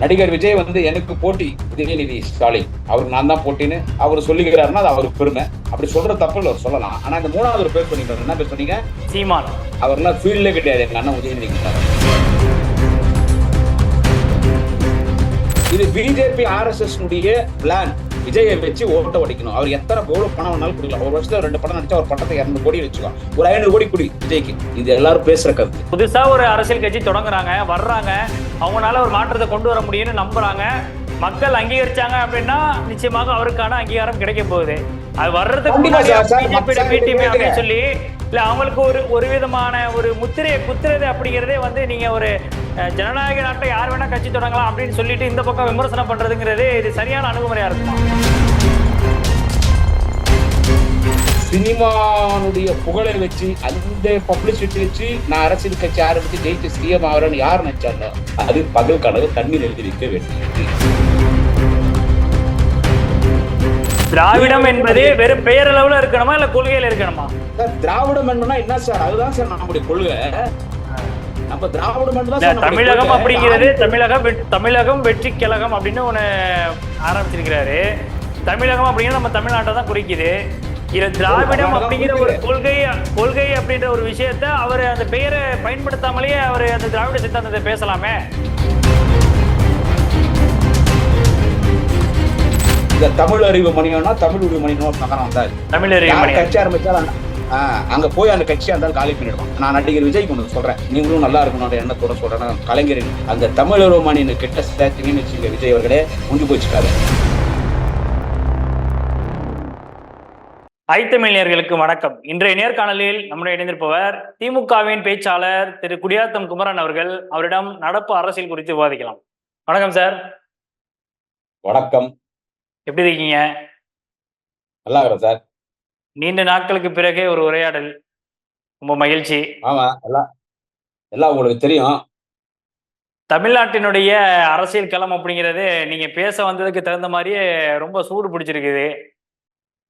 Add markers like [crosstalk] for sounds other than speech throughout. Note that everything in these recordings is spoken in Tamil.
நடிகர் விஜய் வந்து எனக்கு போட்டி உதயநிதி ஸ்டாலின். அவருக்கு நான் தான் போட்டின்னு அவர் சொல்லிக்கிறாருன்னா அது அவருக்கு பெருமை. அப்படி சொல்ற தப்பு இல்லை அவர் சொல்லலாம். ஆனா இந்த மூணாவது ஒரு பேர் சொன்னீங்க என்ன பேர் சொன்னீங்க? சீமான். அவர்லாம் ஃபீல்டே கிடையாது. எங்க அண்ணன் உதயநிதி கிட்டார் இது பிஜேபி ஆர்எஸ்எஸ் பிளான் விஜயை வச்சு ஓட்ட உடைக்கணும். அவர் எத்தனை எவ்வளவு பணம் வேணாலும் கொடுக்கலாம். ஒரு வருஷத்துல ரெண்டு படம் நடிச்சா ஒரு படத்தை இரநூறு கோடி வச்சுக்கோ. ஒரு ஐநூறு கோடி குடி விஜய்க்கு. இது எல்லாரும் பேசுற கருத்து. புதுசா ஒரு அரசியல் கட்சி தொடங்குறாங்க வர்றாங்க. அவங்களால ஒரு மாற்றத்தை கொண்டு வர முடியும்னு நம்புறாங்க. மக்கள் அங்கீகரிச்சாங்க அப்படின்னா நிச்சயமாக அவருக்கான அங்கீகாரம் கிடைக்க போகுது. அது வர்றதுக்கு முன்னாடி சொல்லி இல்ல அவங்களுக்கு ஒரு ஒரு விதமான ஒரு முத்திரையை குத்துறது அப்படிங்கிறதே வந்து நீங்க ஒரு ஜனநாயக நாட்டை யார் வேணா கட்சி தொடங்கலாம் அப்படின்னு சொல்லிட்டு இந்த பக்கம் விமர்சனம் பண்றதுங்கிறது இது சரியான அணுகுமுறையா இருக்குமா? சினிமானுடைய புகழை வச்சு அந்த பப்ளிசிட்டி வச்சு நான் அரசியல் கட்சி ஆரம்பிச்சு ஜெயிச்சு சிஎம் ஆகிறேன்னு யார் நினைச்சாங்க? அது பகல் கனவு தண்ணீர் எழுதி வைக்க வேண்டியது திராவிடம் என்பது வெறும் பெயரளவுல இருக்கணுமா இல்ல கொள்கையில இருக்கணுமா? சார் திராவிடம் என்னன்னா என்ன சார்? அதுதான் சார் நம்முடைய கொள்கை. நம்ம திராவிடம் தமிழகம். அப்படிங்கிறது தமிழகம் தமிழகம் வெற்றி கழகம் அப்படின்னு ஒண்ணு ஆரம்பிச்சிருக்கிறாரு. தமிழகம் அப்படிங்கிறது நம்ம தமிழ்நாட்டை தான் குறிக்குது. இதுல திராவிடம் அப்படிங்கிற ஒரு. கொள்கை கொள்கை அப்படின்ற ஒரு விஷயத்த அவர் அந்த பெயரை பயன்படுத்தாமலேயே அவர் அந்த திராவிட சித்தாந்தத்தை பேசலாமே. இந்த தமிழ் அறிவு மணியம்னா தமிழ் அறிவு மணியனும் சார் தமிழர் யார் மணி கட்சி ஆரம்பிச்சாலும் அங்க- போய் அந்த கட்சியா இருந்தாலும் காலி பண்ணிடுவான். நான் நடிகர் விஜய் கொண்டு சொல்றேன். நீங்களும் நல்லா இருக்கணும் எண்ணத்தோட சொல்றேன் கலைஞரின் அந்த தமிழ் மணியின் கிட்ட சேர்த்தீங்கன்னு வச்சுங்க விஜய் அவர்களே முடிஞ்சு போச்சுக்காரு ஐத்தமிழர்களுக்கு வணக்கம். இன்றைய நேர்காணலில் நம்முடைய இணைந்திருப்பவர் திமுகவின் பேச்சாளர் திரு குடியாத்தம் குமரன் அவர்கள். அவரிடம் நடப்பு அரசியல் குறித்து விவாதிக்கலாம். வணக்கம் சார். வணக்கம். எப்படி இருக்கீங்க? நல்லா இருக்கிறேன் சார். நீண்ட நாட்களுக்கு பிறகு ஒரு உரையாடல். ரொம்ப மகிழ்ச்சி. ஆமா எல்லாம் எல்லாம் உங்களுக்கு தெரியும். தமிழ்நாட்டினுடைய அரசியல் களம் அப்படிங்கிறது நீங்க பேச வந்ததுக்கு தகுந்த மாதிரியே ரொம்ப சூடு பிடிச்சிருக்குது.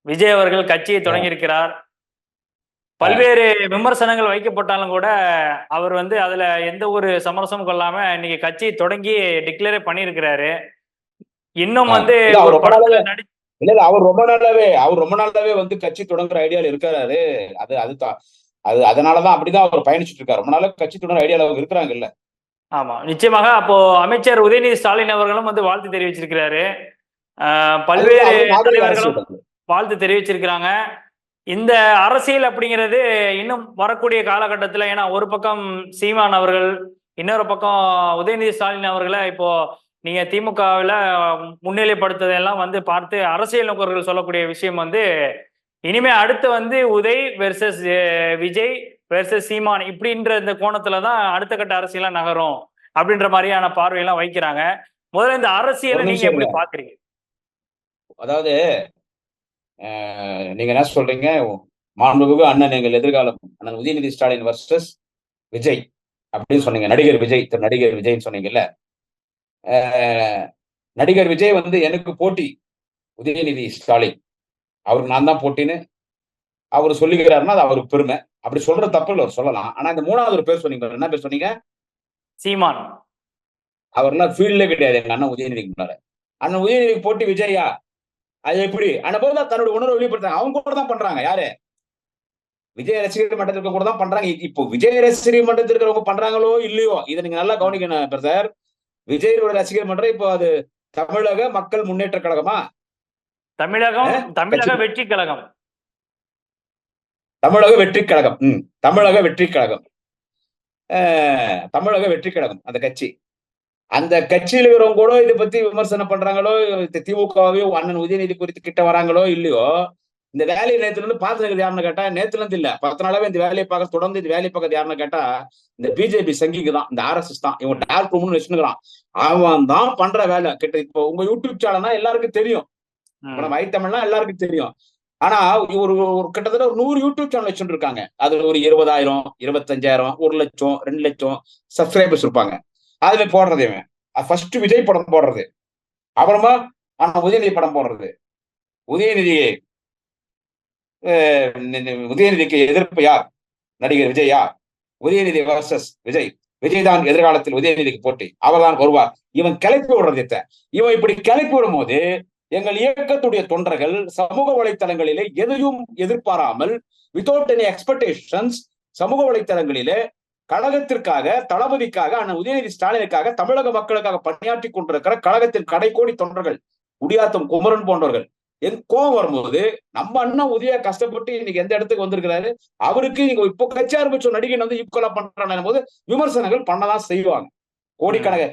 விஜய் அவர்கள் கட்சியை தொடங்கியிருக்கிறார். பல்வேறு விமர்சனங்கள் வைக்கப்பட்டாலும் கூட அவர் வந்து அதுல எந்த ஒரு சமரசமும் கொள்ளாம இன்னைக்கு கட்சியை தொடங்கி டிக்ளேரே பண்ணியிருக்கிறாரு. இன்னும். வந்து இல்ல, இல்ல அவர் ரொம்ப நாளாவே அவர் ரொம்ப நாளாவே வந்து கட்சி தொடங்குற ஐடியால இருக்காரு அது அதுதான் அது அதனாலதான் அப்படிதான் அவர் பயணிச்சுட்டு இருக்காரு. ரொம்ப நாளா கட்சி தொடங்குற ஐடியால அவங்க இருக்கிறாங்க இல்ல. ஆமா. நிச்சயமாக அப்போ அமைச்சர் உதயநிதி ஸ்டாலின் அவர்களும் வந்து வாழ்த்து தெரிவிச்சிருக்கிறாரு. பல்வேறு தலைவர்களும் வாழ்த்து தெரிவிச்சிருக்கிறாங்க. இந்த அரசியல் அப்படிங்கிறது இன்னும் வரக்கூடிய காலகட்டத்தில் ஏன்னா ஒரு பக்கம் சீமான் அவர்கள் இன்னொரு பக்கம் உதயநிதி ஸ்டாலின் அவர்களை இப்போ நீங்க திமுகவில் முன்னிலைப்படுத்துறதெல்லாம் வந்து பார்த்து அரசியல் நோக்கர்கள் சொல்லக்கூடிய விஷயம் வந்து இனிமே அடுத்து வந்து உதய் வெர்சஸ் விஜய் வெர்சஸ் சீமான் இப்படின்ற இந்த கோணத்துல தான் அடுத்த கட்ட அரசியலா நகரும் அப்படின்ற மாதிரியான பார்வையெல்லாம் வைக்கிறாங்க. முதல்ல இந்த அரசியலை நீங்க எப்படி. பாக்குறீங்க அதாவது நீங்க என்ன சொல்றீங்க? மாண்புமிகு அண்ணன் எங்கள் எதிர்காலம் அண்ணன் உதயநிதி ஸ்டாலின் வர்சஸ் விஜய் அப்படின்னு சொன்னீங்க. நடிகர் விஜய் திரு நடிகர் விஜய்ன்னு சொன்னீங்கல்ல. நடிகர் விஜய் வந்து எனக்கு போட்டி உதயநிதி ஸ்டாலின். அவருக்கு நான் தான் போட்டின்னு அவர் சொல்லிக்கிறாருன்னா அது அவருக்கு பெருமை. அப்படி சொல்ற தப்பு இல்லை அவர் சொல்லலாம். ஆனா இந்த மூணாவது ஒரு பேர் சொன்னீங்க என்ன பேர் சொன்னீங்க? சீமான். அவர்லாம் ஃபீல்டே கிடையாது. எங்க அண்ணன் உதயநிதிக்கு முன்னால. அண்ணன் உதயநிதிக்கு போட்டி விஜயா? அது எப்படி? ஆனா போது தன்னோட உணர்வை வெளிப்படுத்தாங்க அவங்க கூட தான் பண்றாங்க. யாரு? விஜய் ரசிகர் மன்றத்திற்கு கூட தான் பண்றாங்க. இப்போ விஜய் ரசிகர் மன்றத்தில் இருக்கிறவங்க பண்றாங்களோ இல்லையோ? இதை நீங்க நல்லா கவனிக்கணும் பிரதர். விஜயோட ரசிகர் மன்றம் இப்போ அது தமிழக மக்கள் முன்னேற்ற கழகமா? தமிழகம்? தமிழக வெற்றி கழகம். தமிழக வெற்றி கழகம். ம் தமிழக வெற்றி கழகம். தமிழக வெற்றி கழகம் அந்த கட்சி. அந்த கட்சியில இருக்கிறவங்க கூட இதை பத்தி விமர்சனம் பண்றாங்களோ இந்த திமுகவையோ அண்ணன் உதயநிதி குறித்து கிட்ட வராங்களோ இல்லையோ இந்த வேலையை நேத்துல இருந்து பாத்துக்கிறது யாருன்னு கேட்டா நேத்துல இருந்து இல்ல. பத்து நாளாவே இந்த வேலையை பார்க்க தொடர்ந்து இந்த வேலையை பார்க்கறது யாருன்னு கேட்டா இந்த பிஜேபி சங்கிக்கு தான் இந்த ஆர்எஸ்எஸ் தான். இவன் டார்க் ரூம்னு வச்சுக்கிறான் அவன் தான் பண்ற வேலை. கிட்ட இப்போ உங்க யூடியூப் சேனல்னா எல்லாருக்கும் தெரியும். நம்ம ஐத்தமிழ்னா எல்லாருக்கும் தெரியும். ஆனா ஒரு ஒரு கிட்டத்தட்ட ஒரு நூறு யூடியூப் சேனல் வச்சுட்டு இருக்காங்க அதுல ஒரு இருபதாயிரம் இருபத்தஞ்சாயிரம் ஒரு லட்சம் ரெண்டு லட்சம் சப்ஸ்கிரைபர்ஸ் இருப்பாங்க. அதுல போடுறது இவன். ஃபர்ஸ்ட் விஜய் படம் போடுறது. அப்புறமா ஆனா உதயநிதி படம் போடுறது. உதயநிதி உதயநிதிக்கு எதிர்ப்பு யார்? நடிகர் விஜய் யார்? உதயநிதி வர்சஸ் விஜய். விஜய் தான் எதிர்காலத்தில் உதயநிதிக்கு போட்டி. அவர்தான் வருவார். இவன் கிளப்பி விடுறது இவன் இப்படி கிளப்பி விடும் போது எங்கள் இயக்கத்துடைய தொண்டர்கள் சமூக வலைத்தளங்களிலே எதையும் எதிர்பாராமல் வித்தவுட் எனி எக்ஸ்பெக்டேஷன்ஸ் சமூக வலைத்தளங்களிலே கழகத்திற்காக தளபதிக்காக அண்ணன் உதயநிதி ஸ்டாலினுக்காக தமிழக மக்களுக்காக பணியாற்றி கொண்டிருக்கிற கழகத்தின் கடைக்கோடி தொண்டர்கள் குடியாத்தம் குமரன் போன்றவர்கள் என் கோவம் வரும்போது நம்ம அண்ணன் உதய கஷ்டப்பட்டு இன்னைக்கு எந்த இடத்துக்கு வந்திருக்கிறாரு? அவருக்கு நீங்க இப்போ கட்சி ஆரம்பிச்ச நடிகை வந்து ஈக்குவலா பண்றாங்க போது விமர்சனங்கள் பண்ணதான் செய்வாங்க. கோடிக்கணக்க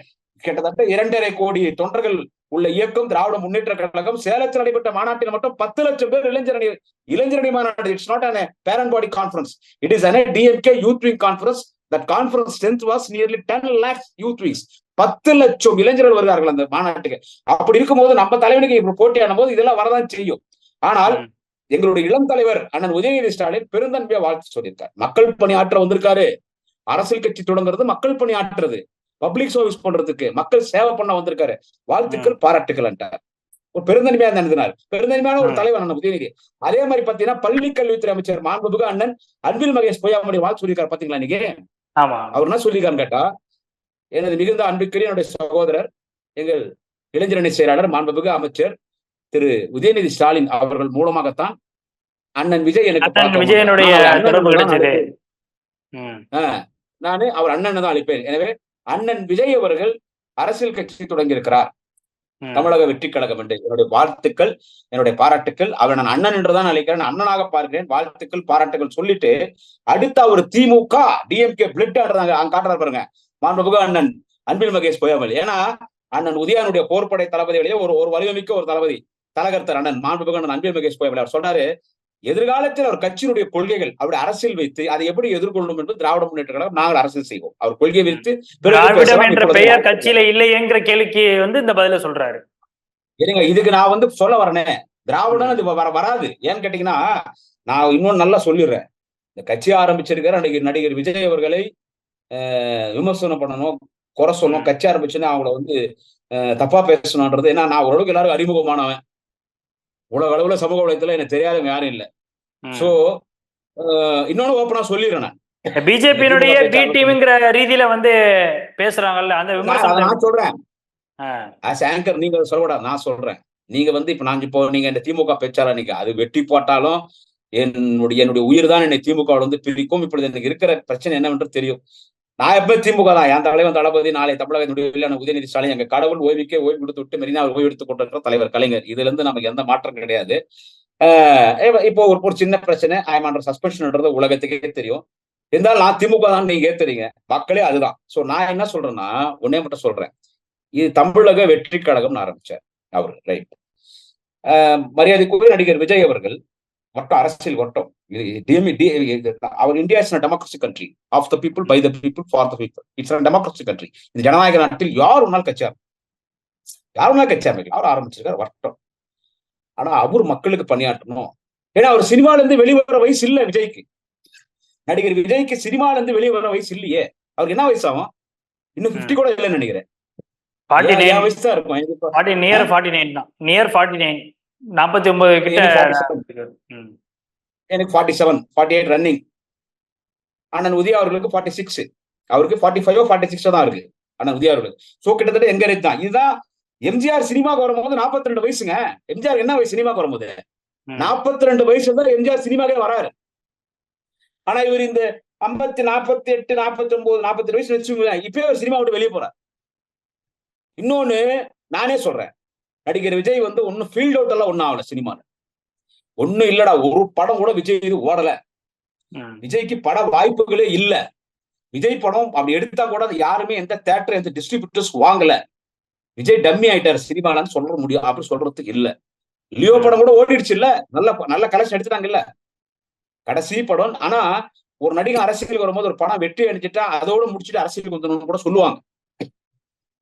கிட்டத்தட்ட இரண்டரை கோடி தொண்டர்கள் உள்ள இயக்கம் திராவிட முன்னேற்ற கழகம் சேலத்தில் நடைபெற்ற மாநாட்டில் மட்டும் பத்து லட்சம் பேர் இளைஞரணி இளைஞரணி மாநாடு. இட்ஸ் நாட் அன் பேரன் body conference it is an DMK youth wing conference that conference strength was nearly ten lakhs youth wings பத்து லட்சம் இளைஞர்கள் வருகிறார்கள் அந்த மாநாட்டுக்கு. அப்படி இருக்கும்போது நம்ம தலைவனுக்கு இப்ப போட்டியான போது இதெல்லாம் வரதான் செய்யும். ஆனால் எங்களுடைய இளம் தலைவர் அண்ணன் உதயநிதி ஸ்டாலின் பெருந்தன்மையா வாழ்த்து சொல்லியிருக்கார். மக்கள் பணியாற்ற வந்திருக்காரு. அரசியல் கட்சி தொடங்குறது மக்கள் பணியாற்றுறது பப்ளிக் சர்வீஸ் பண்றதுக்கு மக்கள் சேவை பண்ண வந்திருக்காரு. வாழ்த்துக்கள் பாராட்டுக்கள் ஒரு பெருந்தன்மையா நடந்தினார். பெருந்தன்மையான ஒரு தலைவர் அண்ணன் உதயநிதி. அதே மாதிரி பாத்தீங்கன்னா பள்ளி கல்வித்துறை அமைச்சர் மாண்புமிகு அண்ணன் அன்பில் மகேஷ் பொய்யாமொழி வாழ்த்து சொல்லியிருக்காரு பாத்தீங்களா இன்னைக்கு? அவர் என்ன சொல்லியிருக்காருன்னு கேட்டா எனது மிகுந்த அன்புக்குரிய என்னுடைய சகோதரர் எங்கள் இளைஞரணி செயலாளர் மாண்புமிகு அமைச்சர் திரு உதயநிதி ஸ்டாலின் அவர்கள் மூலமாகத்தான் அண்ணன் விஜய் எனக்கு விஜயனுடைய. நான் அவர் அண்ணனை தான் அவர் அழைப்பேன். எனவே அண்ணன் விஜய் அவர்கள் அரசியல் கட்சி தொடங்கி இருக்கிறார். தமிழக வெற்றி கழகம் என்று. என்னுடைய வாழ்த்துக்கள் என்னுடைய பாராட்டுக்கள். அவர் நான் அண்ணன் என்றுதான் அழைக்கிறேன். அண்ணனாக பார்க்கிறேன். வாழ்த்துக்கள் பாராட்டுகள் சொல்லிட்டு அடுத்த ஒரு திமுக டிஎம்கே பிளட் அங்க காட்டுறாரு பாருங்க. மாண்புமிகு அண்ணன் அன்பில் மகேஷ் பொய்யாமல். ஏன்னா அண்ணன் உதயானுடைய போர்ப்படை தளபதியிலேயே ஒரு ஒரு வலிமைமிக்க ஒரு தளபதி தலகர்த்தர் அண்ணன் மாண்புமிகு அண்ணன் அன்பில் மகேஷ் பொய்யாமல் அவர் சொன்னாரு எதிர்காலத்தில் அவர் கட்சியினுடைய கொள்கைகள் அவருடைய அரசியல் வைத்து அதை எப்படி எதிர்கொள்ளணும் என்று திராவிட முன்னேற்ற கழகம் நாங்கள் அரசியல் செய்வோம். அவர் கொள்கையை வைத்து திராவிடம். என்ற பெயர் கட்சியில இல்லையேங்கிற கேள்விக்கு வந்து இந்த பதில சொல்றாரு. இருங்க இதுக்கு நான் வந்து சொல்ல வரனே. திராவிடம் இது வர வராது. ஏன்னு கேட்டீங்கன்னா நான் இன்னொன்னு நல்லா சொல்லிடுறேன். இந்த கட்சி ஆரம்பிச்சிருக்கிற நடிகர் நடிகர் விஜய் அவர்களை விமர்சனம் பண்ணணும் குறை சொல்லணும் கட்சி ஆரம்பிச்சுன்னா அவங்கள வந்து தப்பா பேசணும்ன்றது. ஏன்னா நான் ஓரளவுக்கு எல்லாரும் அறிமுகமானவன். உலக அளவுல சமூக வலைத்துல எனக்கு தெரியாதவங்க யாரும் இல்ல. சோ இன்னொன்னு ஓப்பனா சொல்லிடுறேன் நான். பிஜேபியினுடைய பி [laughs] டீம்ங்கிற ரீதியில வந்து பேசுறாங்கல்ல அந்த விமர்சனம் நான் சொல்றேன். ஆஸ் ஆங்கர் நீங்க சொல்லக்கூடாது. நான் சொல்றேன். நீங்க வந்து இப்ப நான் இப்போ நீங்க இந்த திமுக பேச்சாளர் நீங்க அது வெட்டி போட்டாலும் என்னுடைய என்னுடைய உயிர் தான் என்னை திமுக வந்து பிரிக்கும். இப்பொழுது எனக்கு இருக்கிற பிரச்சனை என்னவென்று தெரியும். நான் எப்ப திமுக தான். என் தலைவன் தளபதி நாளை தமிழக வில்லான உதயநிதி ஸ்டாலின் எங்க கடவுள் ஓய்வுக்கே ஓய்வு கொடுத்து விட்டு மெரினா ஓய்வு எடுத்துக் கொண்டிருக்கிற தலைவர் கலைஞர். இதுல இருந்து நமக்கு எந்த மாற்றம் கிடையாது. ஆஹ் இப்போ ஒரு ஒரு சின்ன பிரச்சனை. ஐம் அண்டர் சஸ்பென்ஷன்ன்றது உலகத்துக்கே தெரியும். இருந்தாலும் நான் திமுக தான் நீங்க ஏத்துறீங்க. மக்களே அதுதான். சோ நான் என்ன சொல்றேன்னா உன்னே மட்டும் சொல்றேன். இது தமிழக வெற்றி கழகம் ஆரம்பிச்சார் அவர் ரைட் மரியாதைக்குரிய நடிகர் விஜய் அவர்கள் வட்டம் அரசியல் வட்டம். அவர் India is democracy country of the people by the people for the people it's democracy country இந்த ஜனநாயக நாட்டில் யார் ஒன்றால் கட்சி ஆரம்பி- யார் ஒன்றால் கட்சி ஆரம்பிக்கலாம் அவர் ஆரம்பிச்சிருக்காரு வட்டம் ஆனா அவர் மக்களுக்கு பணியாற்றணும் ஏன்னா அவர் சினிமால இருந்து வெளிவர வயசு இல்ல விஜய்க்கு நடிகர் விஜய்க்கு சினிமால இருந்து வெளியே வர வயசு இல்லையே அவருக்கு என்ன வயசு ஆகும் இன்னும் 50 கூட இல்லைன்னு நினைக்கிறேன் வயசு தான் இருக்கும் நியர் ஃபார்ட்டி நைன் தான் நியர் ஃபார்ட்டி நைன் நாற்பத்தி ஒன்பது கிட்ட எனக்கு 47. ம். எனக்கு forty seven forty eight running அண்ணன் உதயா அவர்களுக்கு ஃபார்ட்டி சிக்ஸ் அவருக்கு ஃபார்ட்டி ஃபைவ் ஃபார்ட்டி சிக்ஸ் தான் இருக்கு. அண்ணன் உதயா அவர்களுக்கு சோ கிட்டத்தட்ட எங்க ரேட் தான்? இதுதான் எம்ஜிஆர் சினிமாக்கு வரும்போது 42 ரெண்டு வயசுங்க. எம்ஜிஆர் என்ன வயசு சினிமாக்கு வரும்போது. 42 ரெண்டு வயசுல தான் எம்ஜிஆர் சினிமாக்கே வராரு. ஆனா இவர் இந்த ஐம்பத்தி நாற்பத்தி எட்டு நாற்பத்தி ஒன்பது நாற்பத்தி வயசு வச்சு இப்பயே ஒரு சினிமா விட்டு வெளியே போறார். இன்னொன்னு நானே சொல்றேன். நடிகர் விஜய் வந்து ஒன்னும் ஃபீல்ட் அவுட் எல்லாம் ஒன்னும் ஆகல சினிமால. ஒண்ணும் இல்லடா ஒரு படம் கூட விஜய் இது ஓடல. விஜய்க்கு பட வாய்ப்புகளே இல்ல. விஜய் படம் அப்படி எடுத்தா கூட யாருமே எந்த தேட்டர் எந்த டிஸ்ட்ரிபியூட்டர்ஸ் வாங்கல. விஜய் டம்மி ஆயிட்டாரு சினிமாலன்னு சொல்ல முடியும் அப்படி சொல்றதுக்கு இல்ல. லியோ படம் கூட ஓடிடுச்சு இல்ல. நல்ல நல்ல கலெக்ஷன் எடுத்துட்டாங்க இல்ல கடைசி படம். ஆனா ஒரு நடிகன் அரசியலுக்கு வரும்போது ஒரு படம் வெற்றி அடிச்சுட்டா அதோட முடிச்சுட்டு அரசியலுக்கு வந்துடணும்னு கூட சொல்லுவாங்க.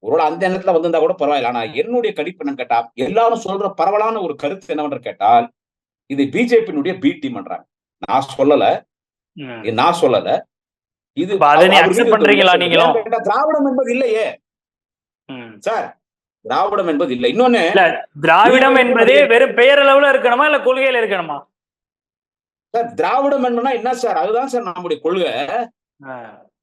ஒருவேளை அந்த எண்ணத்துல வந்திருந்தா கூட பரவாயில்ல. ஆனா என்னுடைய கணிப்பு என்னன்னு கேட்டா எல்லாரும் சொல்ற பரவலான ஒரு கருத்து என்னவென்று கேட்டால் இது பிஜேபியினுடைய பி டீம் பண்றாங்க நான் சொல்லல. நான் சொல்லல. இது பண்றீங்களா? கேட்டா திராவிடம் என்பது இல்லையே. சார் திராவிடம் என்பது இல்லை. இன்னொன்னு திராவிடம் என்பதே வெறும் பெயரளவுல இருக்கணுமா இல்ல கொள்கையில இருக்கணுமா? சார் திராவிடம் என்பதுனா என்ன சார்? அதுதான் சார் நம்முடைய கொள்கை.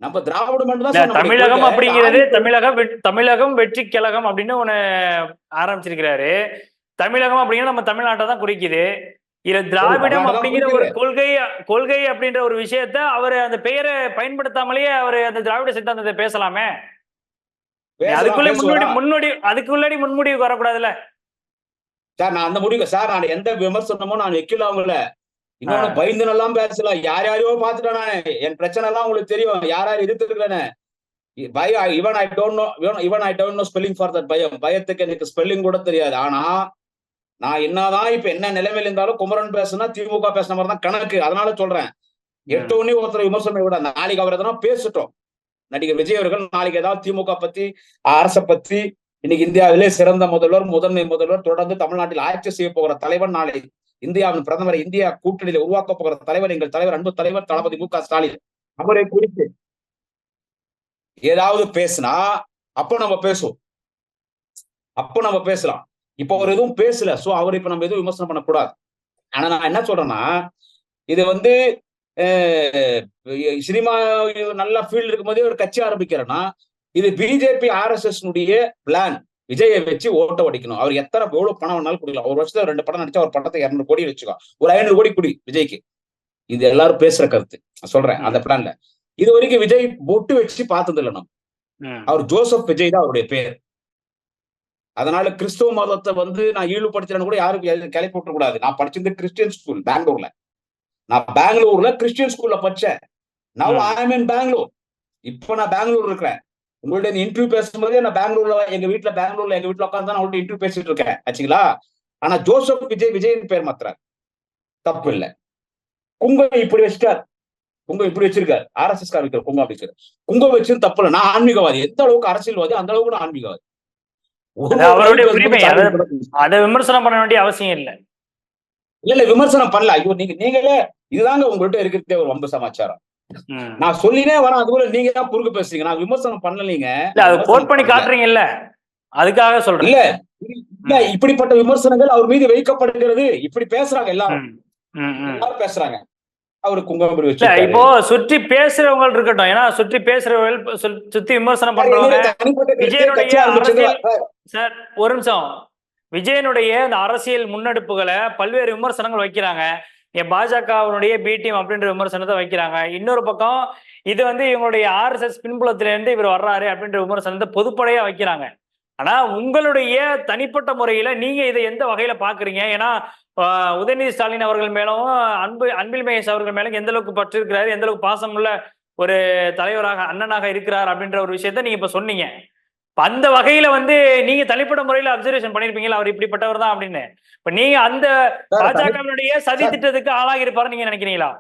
நம்ம திராவிட மன்றம் தான் இல்ல, சார் நம்முடைய தமிழகம். அப்படிங்கிறது தமிழகம் தமிழகம் வெற்றி கழகம் அப்படின்னு ஒண்ணு ஆரம்பிச்சிருக்கிறாரு. தமிழகம் அப்படிங்கிறது நம்ம தமிழ்நாட்டை தான் குறிக்குது. இதுல திராவிடம் அப்படிங்கிற ஒரு. கொள்கை கொள்கை அப்படின்ற ஒரு விஷயத்த அவர் அந்த பெயரை பயன்படுத்தாமலேயே அவர் அந்த திராவிட சித்தாந்தத்தை பேசலாமே? அதுக்குள்ள முன்னோடி? முன்னோடி அதுக்குள்ளாடி முன்முடிவுக்கு வரக்கூடாதுல்ல? சார் நான் அந்த முடிவு சார் நான் எந்த விமர்சனமும் நான் வைக்கல அவங்கள. இன்னொன்னு. பயந்து எல்லாம் பேசல. யார் யாரையோ பாத்துட்டேன் நானு. என் பிரச்சனை எல்லாம் உங்களுக்கு தெரியும். யார் யார் இருக்கிறேன்னு பயம் இவன் ஐ டோன்ட் நோ இவன் I don't know spelling for that பயம். பயத்துக்கு எனக்கு ஸ்பெல்லிங் கூட தெரியாது. ஆனா நான் என்னதான் இப்ப என்ன நிலைமையில இருந்தாலும் குமரன் பேசுனா திமுக பேசின மாதிரி தான் கணக்கு. அதனால சொல்றேன். எட்டு உடனே ஒருத்தர் விமர்சனம் விட நாளைக்கு அவர் எதனா பேசிட்டோம். நடிகர் விஜய் அவர்கள் நாளைக்கு ஏதாவது திமுக பத்தி அரசை பத்தி இன்னைக்கு இந்தியாவிலே சிறந்த முதல்வர் முதன்மை முதல்வர் தொடர்ந்து தமிழ்நாட்டில் ஆட்சி செய்ய போகிற தலைவர் நாளை இந்தியாவின் பிரதமர் இந்தியா கூட்டணியில உருவாக்க போகிற தலைவர் எங்கள் தலைவர் அன்பு தலைவர் தளபதி மு க ஸ்டாலின். அவரை குறித்து ஏதாவது பேசினா அப்போ நம்ம பேசுவோம். அப்போ நம்ம பேசலாம். இப்போ அவர் எதுவும் பேசல. சோ அவர் இப்ப நம்ம எதுவும் விமர்சனம் பண்ணக்கூடாது. ஆனா நான் என்ன சொல்றேன்னா இது வந்து சினிமா நல்ல ஃபீல்டு இருக்கும்போதே ஒரு கட்சி ஆரம்பிக்கிறேன்னா இது பிஜேபி ஆர்எஸ்எஸ் பிளான் விஜயை வச்சு ஓட்ட ஓடிக்கணும் அவர் எத்தனை எவ்வளவு பணம் வேணாலும் கொடுக்கலாம். ஒரு வருஷத்துல ரெண்டு படம் நடிச்சா ஒரு படத்தை இருநூறு கோடி வச்சுக்கோ. ஒரு ஐநூறு கோடி குடி விஜய்க்கு. இது எல்லாரும் பேசுற கருத்து. நான் சொல்றேன் அந்த பிளான்ல இது வரைக்கும் விஜய் பொட்டு வச்சு பார்த்தது இல்லை நம்ம. அவர் ஜோசப் விஜய் தான் அவருடைய பேர். அதனால கிறிஸ்துவ மதத்தை வந்து நான் ஈடுபடுத்துறேன்னு கூட யாரும் எதுவும் கிளப்பி விட்டுற கூடாது. நான் படிச்சது கிறிஸ்டியன் ஸ்கூல் பெங்களூர்ல நான் பெங்களூர்ல கிறிஸ்டியன் ஸ்கூல்ல படிச்சேன். நவ். ஐ இன் பெங்களூர் இப்போ நான் பெங்களூர் இருக்கிறேன். உங்கள்ட்ட இந்த இன்டர்வியூ பேசும்போதே நான் பெங்களூர்ல எங்க வீட்டுல பெங்களூர்ல எங்க வீட்டுல உட்காந்து தான் உங்கள்ட்ட இன்டர்வியூ பேசிட்டு இருக்கேன். ஆச்சுங்களா? ஆனா ஜோசப் விஜய் விஜயின் பேர் மாத்துறாரு. தப்பு இல்ல. குங்கம் இப்படி வச்சிட்டார். குங்கம் இப்படி வச்சிருக்காரு. ஆர்எஸ்எஸ் காமிக்கிற குங்கம் அப்படி குங்கம் வச்சிருந்து தப்பு இல்லை. நான் ஆன்மீகவாதி. எந்த அளவுக்கு அரசியல்வாதி அந்த அளவுக்கு நான் ஆன்மீகவாதி. அவருடைய உரிமை. அது- அதை விமர்சனம் பண்ண வேண்டிய அவசியம் இல்லை. இல்ல இல்ல விமர்சனம் பண்ணல. ஐயோ நீங்க நீங்களே இதுதாங்க உங்கள்ட்ட இருக்கிறதே ஒரு வம்பு சமாச்சாரம். நான் சொல்லினே வரேன் அதுக்குள்ள நீங்க தான் குறுக்கு பேசுறீங்க. நான் விமர்சனம் பண்ணலீங்க. இல்ல அது கோட் பண்ணி காட்டுறீங்கல்ல. அதுக்காக சொல்றேன். இல்ல இல்ல இப்படிப்பட்ட விமர்சனங்கள் அவர் மீது வைக்கப்படுகிறது. இப்படி பேசுறாங்க எல்லாரும். எல்லாரும் பேசுறாங்க. அவரு குங்குமப்படி வச்சு இப்போ சுற்றி பேசுறவங்க இருக்கட்டும். ஏன்னா சுற்றி பேசுறவங்க சுத்தி விமர்சனம் பண்றவங்க விஜயனுடைய அரசியல் சார் ஒரு நிமிஷம். விஜயனுடைய இந்த அரசியல் முன்னெடுப்புகளை பல்வேறு விமர்சனங்கள் வைக்கிறாங்க. பாஜகவினுடைய பி டீம் அப்படின்ற விமர்சனத்தை வைக்கிறாங்க. இன்னொரு பக்கம் இது வந்து இவங்களுடைய ஆர்எஸ்எஸ் பின்புலத்துல இருந்து இவர் வர்றாரு அப்படின்ற விமர்சனத்தை பொதுப்படையா வைக்கிறாங்க. ஆனா உங்களுடைய தனிப்பட்ட முறையில நீங்க இதை எந்த வகையில பாக்குறீங்க? ஏன்னா உதயநிதி ஸ்டாலின் அவர்கள் மேலும் அன்பு அன்பில் மகேஷ் அவர்கள் மேலும் எந்த அளவுக்கு பற்று இருக்கிறாரு எந்த அளவுக்கு பாசமுள்ள ஒரு தலைவராக அண்ணனாக இருக்கிறார் அப்படின்ற ஒரு விஷயத்த நீங்க இப்ப சொன்னீங்க. அந்த வகையில வந்து நீங்க தனிப்பட்ட முறையில அப்சர்வேஷன் பண்ணிருப்பீங்களா அவர் இப்படிப்பட்டவர் தான் அப்படின்னு. இப்ப நீங்க அந்த பாஜகவினுடைய சதி திட்டத்துக்கு ஆளாகி இருப்பாரு நீங்க நினைக்கிறீங்களா?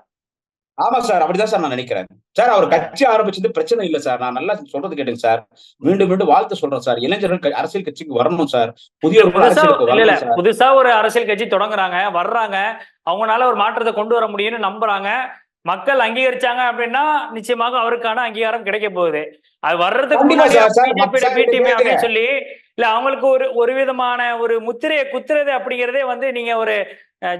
ஆமா சார் அப்படிதான் சார் நான் நினைக்கிறேன். சார் அவர் கட்சி ஆரம்பிச்சது பிரச்சனை இல்ல சார். நான் நல்லா சொல்றது கேட்டுங்க சார். மீண்டும் மீண்டும் வாழ்த்து சொல்றேன் சார். இளைஞர்கள் அரசியல் கட்சிக்கு வரணும் சார். புதியவர்கள் புதுசா ஒரு அரசியல் கட்சி தொடங்குறாங்க வர்றாங்க. அவங்கனால ஒரு மாற்றத்தை கொண்டு வர முடியும்னு நம்புறாங்க. மக்கள் அங்கீகரிச்சாங்க அப்படின்னா நிச்சயமாக அவருக்கான அங்கீகாரம் கிடைக்க போகுது. அது வர்றதுக்கு முன்னாடி சொல்லி இல்ல அவங்களுக்கு ஒரு ஒரு விதமான ஒரு முத்திரையை குத்துறது அப்படிங்கிறதே வந்து நீங்க ஒரு